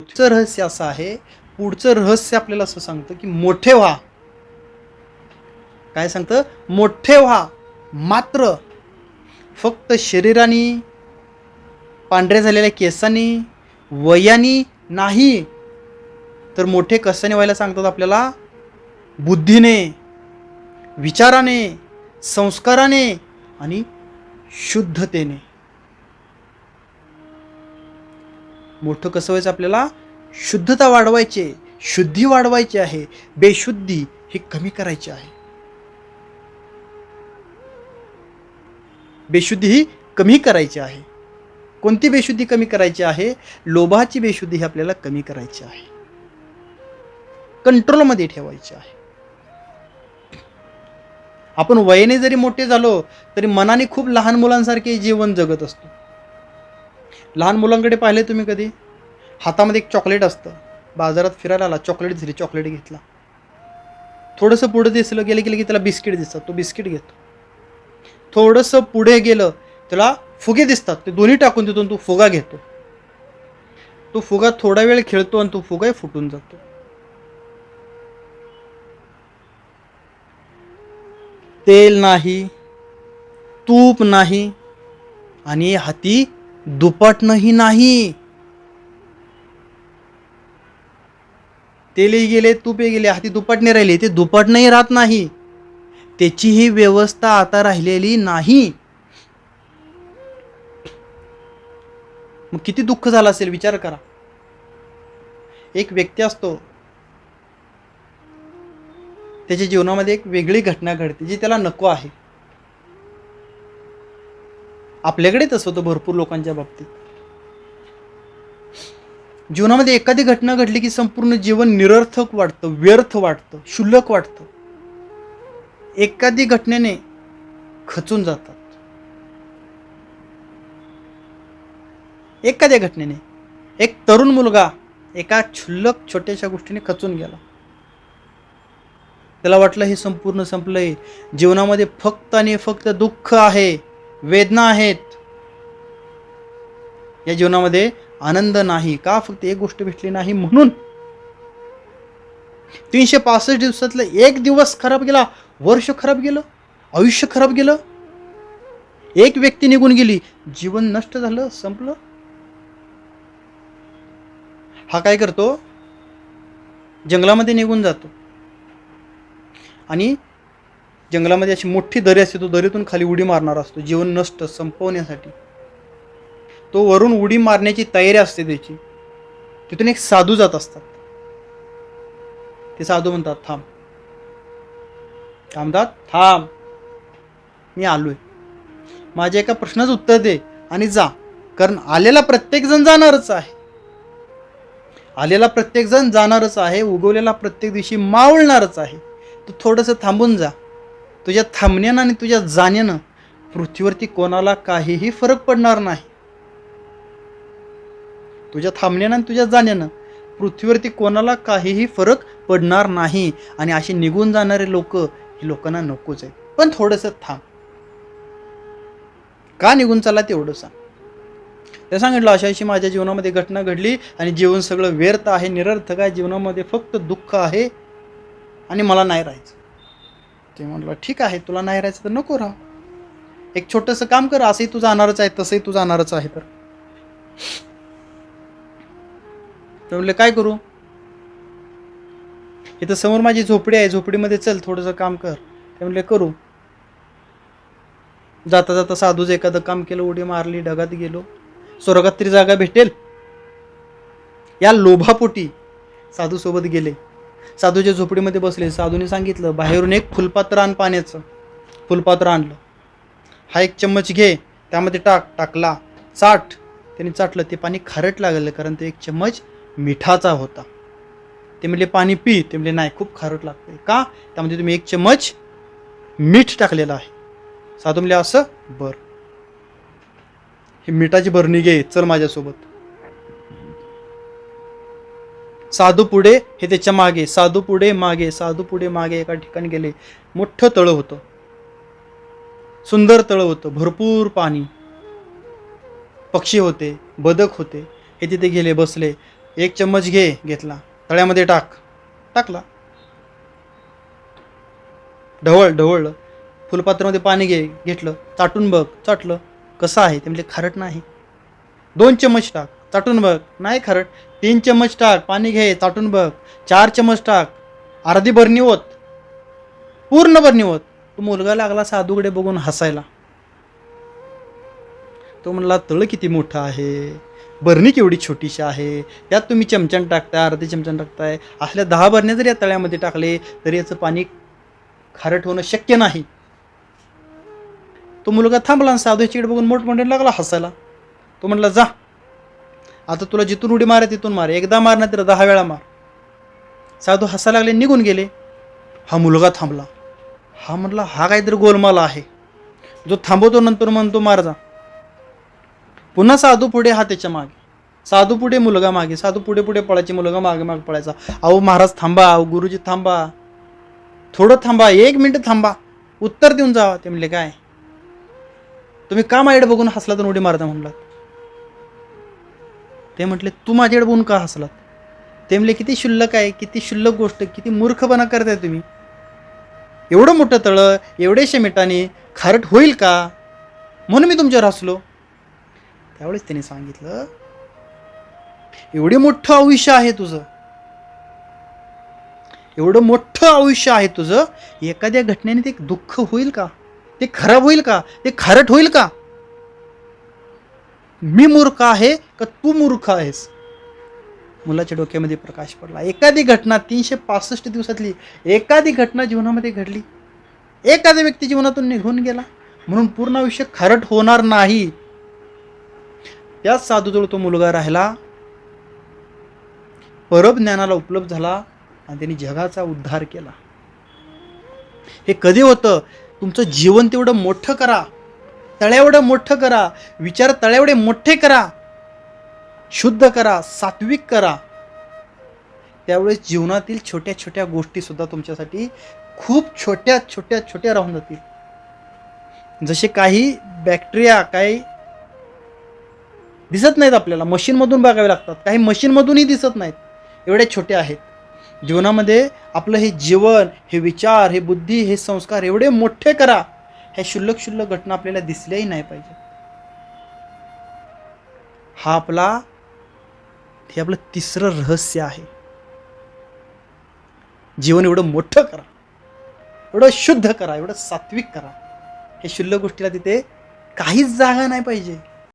पुढचं रहस्य असं आहे. पुढचं रहस्य आपल्याला असं सांगतं की मोठे व्हा. काय सांगतं? मोठे व्हा. मात्र फक्त शरीराने पांढऱ्या झालेल्या केसांनी वयानी नाही. तर मोठे कशाने व्हायला सांगतात आपल्याला? बुद्धीने विचाराने संस्काराने आणि शुद्धतेने. मोठं कसं व्हायचं आपल्याला? शुद्धता वाढवायची आहे, शुद्धी वाढवायची आहे. बेशुद्धी ही कमी करायची आहे. बेशुद्धी ही कमी करायची आहे. कोणती बेशुद्धी कमी करायची आहे? लोभाची बेशुद्धी ही आपल्याला कमी करायची आहे. कंट्रोलमध्ये ठेवायची आहे. आपण वयाने जरी मोठे झालो तरी मनाने खूप लहान मुलांसारखे जीवन जगत असतो. लहान मुलांकडे पाहिले तुम्ही कधी? हातामध्ये एक चॉकलेट असतं. बाजारात फिरायला आला चॉकलेट दिली चॉकलेट घेतला. थोडंसं पुढे दिसलं गेलं गेलं की त्याला बिस्किट दिसतात. तो बिस्किट घेतो. थोडंसं पुढे गेलं त्याला फुगे दिसतात. ते दोन्ही टाकून तिथून तो फुगा घेतो. तो फुगा थोडा वेळ खेळतो आणि तो फुगाही फुटून जातो. तेल नाही तूप नाही आणि हाती दुपटणंही नाही. तेलही गेले तुपे गेले हाती दुपटणे राहिले ते दुपटणंही राहत नाही. त्याचीही व्यवस्था आता राहिलेली नाही. मग किती दुःख झालं असेल विचार करा. एक व्यक्ती असतो त्याच्या जीवनामध्ये एक वेगळी घटना घडते जी त्याला नको आहे. आपल्याकडे तसं होतं भरपूर लोकांच्या बाबतीत. जीवनामध्ये एखादी घटना घडली की संपूर्ण जीवन निरर्थक वाटतं व्यर्थ वाटतं क्षुल्लक वाटतं. एखादी घटनेने खचून जातात. एखाद्या घटनेने एक तरुण मुलगा एका क्षुल्लक छोट्याशा गोष्टीने खचून गेला. त्याला वाटलं हे संपूर्ण संपलंय. जीवनामध्ये फक्त आणि फक्त दुःख आहे. वेदना आहेत. या जीवनामध्ये आनंद नाही का फक्त एक गोष्ट भेटली नाही म्हणून? तीनशे पासष्ट दिवसातलं एक दिवस खराब गेला वर्ष खराब गेलं आयुष्य खराब गेलं. एक व्यक्ती निघून गेली जीवन नष्ट झालं संपलं. हा काय करतो? जंगलामध्ये निघून जातो. आणि जंगलामध्ये अशी मोठी दरी असते तो दरीतून खाली उडी मारणार असतो जीवन नष्ट संपवण्यासाठी. तो वरून उडी मारण्याची तयारी असते त्याची. तिथून एक साधू जात असतात. ते साधू म्हणतात थांब. थांबतात थांब. मी आलोय. माझ्या एका प्रश्नाचं उत्तर दे आणि जा कारण आलेला प्रत्येकजण जाणारच आहे. आलेला प्रत्येकजण जाणारच आहे उगवलेला प्रत्येक दिवशी मावळणारच आहे. तू थोडंसं थांबून जा. तुझ्या थांबण्यानं आणि तुझ्या जाण्यानं पृथ्वीवरती कोणाला काहीही फरक पडणार नाही. तुझ्या थांबण्यानं आणि तुझ्या जाण्यानं पृथ्वीवरती कोणाला काहीही फरक पडणार नाही. आणि अशी निघून जाणारे लोक ही लोकांना नकोच आहे पण थोडंसं थांब. का निघून चाला तेवढं सांग. ते सांगितलं अशा अशी माझ्या जीवनामध्ये घटना घडली आणि जीवन सगळं व्यर्थ आहे निरर्थक आहे जीवनामध्ये फक्त दुःख आहे आणि मला नाही राहायचं. ते म्हणलं ठीक आहे तुला नाही राहायचं तर नको राहा. एक छोटंसं काम कर असंही तू जाणारच आहे तसंही तू जाणारच आहे तर. म्हणलं काय करू? इथं समोर माझी झोपडी आहे झोपडीमध्ये चल थोडंसं काम कर. ते म्हणले करू. जाता जाता साधूच एखादं काम केलं उडी मारली ढगात गेलो. स्वर्गात तरी जागा भेटेल? या लोभापोटी साधू सोबत गेले. साधूच्या झोपडीमध्ये बसले. साधूने सांगितलं बाहेरून एक फुलपात्र आण पाण्याचं. फुलपात्र आणलं. हा एक चम्मच घे त्यामध्ये टाक. टाकला. चाट. त्याने चाटलं. ते पाणी खारट लागलं कारण ते एक चम्मच मिठाचा होता. ते म्हणले पाणी पी. ते म्हणले नाही खूप खारट लागते का? त्यामध्ये तुम्ही एक चम्मच मीठ टाकलेलं आहे. साधू म्हणले असं? बर. ही मिठाची भरणी घे चल माझ्यासोबत. साधू पुढे हे त्याच्यामागे. साधू पुढे मागे. साधू पुढे मागे एका ठिकाणी गेले. मोठं तळं होतं. सुंदर तळं होतं. भरपूर पाणी. पक्षी होते बदक होते. हे तिथे गेले बसले. एक चम्मच घे घेतला. तळ्यामध्ये टाक. टाकला. ढवळ ढवळलं. फुलपात्रामध्ये पाणी घे घेतलं. चाटून बघ. चाटलं. कसं आहे? ते म्हणजे खारट नाही. दोन चम्मच टाक. चाटून बघ. नाही खारट तीन चम्मच टाक पाणी घे चाटून बघ. चार चम्मच टाक. अर्धी बरणी होत. पूर्ण भरणी होत. तो मुलगा लागला साधूकडे बघून हसायला. तो म्हणला तळ किती मोठं आहे. बरणी केवढी छोटीशी आहे. त्यात तुम्ही चमच्यान टाकताय अर्धी चमच्यान टाकताय. असल्या दहा बरण्या जरी या तळ्यामध्ये टाकले तरी याचं पाणी खारट होणं शक्य नाही. तो मुलगा थांबला आणि साधू बघून मोठमोठे लागला हसायला. तो म्हणला जा. आता तुला जिथून उडी मारे तिथून मार. एकदा मार नाही तर दहा वेळा मार. साधू हसायला लागले निघून गेले. हा मुलगा थांबला. हा म्हटला हा काहीतरी गोलमाल आहे. जो थांबवतो नंतर म्हणतो मार जा. पुन्हा साधू पुढे हा त्याच्यामागे. साधू पुढे मुलगा मागे. साधू पुढे पुढे पळायचे मुलगा मागे मागे पळायचा. अहो महाराज थांबा. अहो गुरुजी थांबा. थोडं थांबा. एक मिनिट थांबा. उत्तर देऊन जावा ते म्हणले काय? तुम्ही का माझ्याकडे बघून हसला तर उडी मारता म्हणलात? ते म्हटले तू माझ्याकडे बोलून का हसलात? ते म्हणले किती शुल्लक आहे किती शुल्लक गोष्ट किती मूर्खपणा करताय तुम्ही. एवढं मोठं तळं एवढ्याशा मिठाने खारट होईल का? म्हणून मी तुमच्यावर हसलो. त्यावेळेस त्याने सांगितलं एवढे मोठं आयुष्य आहे तुझं. एवढं मोठं आयुष्य आहे तुझं. एखाद्या घटनेने ते दुःख होईल का? ते खराब होईल का? ते खारट होईल का? मी मूर्ख आहे का तू मूर्ख आहेस? मुलाच्या डोक्यामध्ये प्रकाश पडला. एखादी घटना तीनशे पासष्ट दिवसातली एखादी घटना जीवनामध्ये घडली एखाद्या व्यक्ती जीवनातून निघून गेला म्हणून पूर्ण आयुष्य खारट होणार नाही. त्याच साधूजवळ तो मुलगा राहिला परबज्ञानाला उपलब्ध झाला आणि त्यांनी जगाचा उद्धार केला. हे कधी होतं? तुमचं जीवन तेवढं मोठं करा. तळ्यावढं मोठं करा. विचार तळ्यावढे मोठे करा. शुद्ध करा सात्विक करा. त्यावेळेस जीवनातील छोट्या छोट्या गोष्टीसुद्धा तुमच्यासाठी खूप छोट्या छोट्या छोट्या राहून जातील. जसे काही बॅक्टेरिया काही दिसत नाहीत आपल्याला. मशीनमधून बघावे लागतात. काही मशीनमधूनही दिसत नाहीत. एवढे छोटे आहेत. जीवनामध्ये आपलं हे जीवन हे विचार हे बुद्धी हे संस्कार एवढे मोठे करा. ह्या शुल्लक शुल्लक घटना आपल्याला दिसल्याही नाही पाहिजे. हा आपला हे आपलं तिसरं रहस्य आहे. जीवन एवढं मोठं करा. एवढं शुद्ध करा एवढं सात्विक करा. हे शुल्लक गोष्टीला तिथे काहीच जागा नाही पाहिजे.